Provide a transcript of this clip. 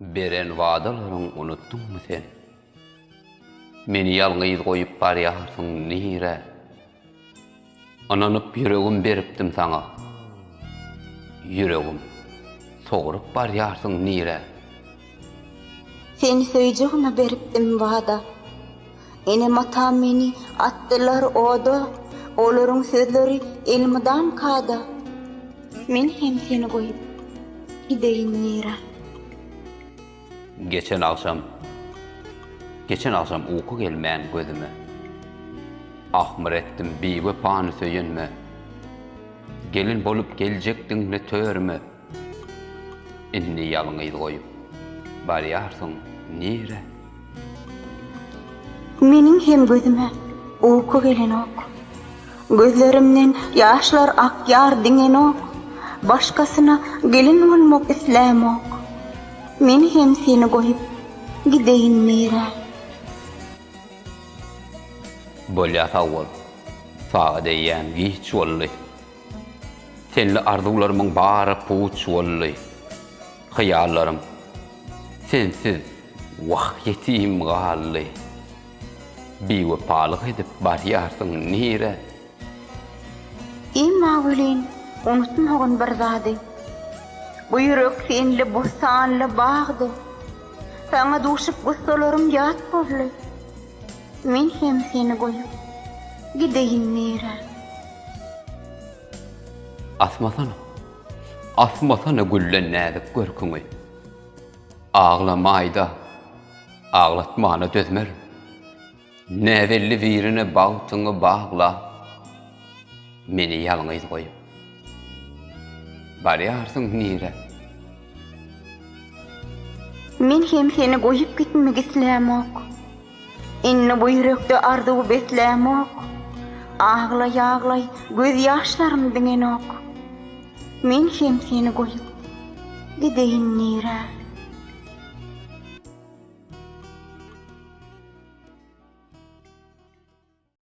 beren wagdalaryň unutdunmy sen? Meni ýalňyz goýup barýarsyň nire? Ananyp ýüregim beripdim saňa. Ýüregim sogurup barýarsyň nire? Seni söýjegine beripdim wada. Ene matam meni atdylar oda, olaryň sözleri elmydam kada. Men hem seni goýup gideýin nire. geçen akşam geçen akşam uyku gelmeyen gözüme. Ahmır ettim biwe panı söyünme gelin bolup gelecektin ne törme inni yalın koyup bari yartın nire Menin hem gözüme uyku gelen ok. Gözlerimden yaşlar akyar dingen ok. Başkasına gelin olmak islam ok. Men hem seni goýup gideýin meýre. Bolýa hawal. Faada ýan giç bolly. Senli arzularymyň bary puç bolly. Hyýallarym sensiz wagt ýetýim gally. Biwe palyk edip barýarsyň nire. Emma gülin, unutmagyň bir zady. Bu yürek senli bostanlı bağdı. Sana duşup gussalarim yat bolly. Men hem seni goýup gideýin nere. Asmasana. Asmasana güllen nädip görküňi. Ağlamayda ağlatmana dözmer. Nävelli birine bagtyňy bagla. Meni ýalňyz goýup barýarsyň nire. Men hem seni goýup gitmek islämok. Inni bu ýürekde arzuw beslämok. Agla yağlay göz ýaşlarym diňenok. Men hem seni goýup gideýin nire.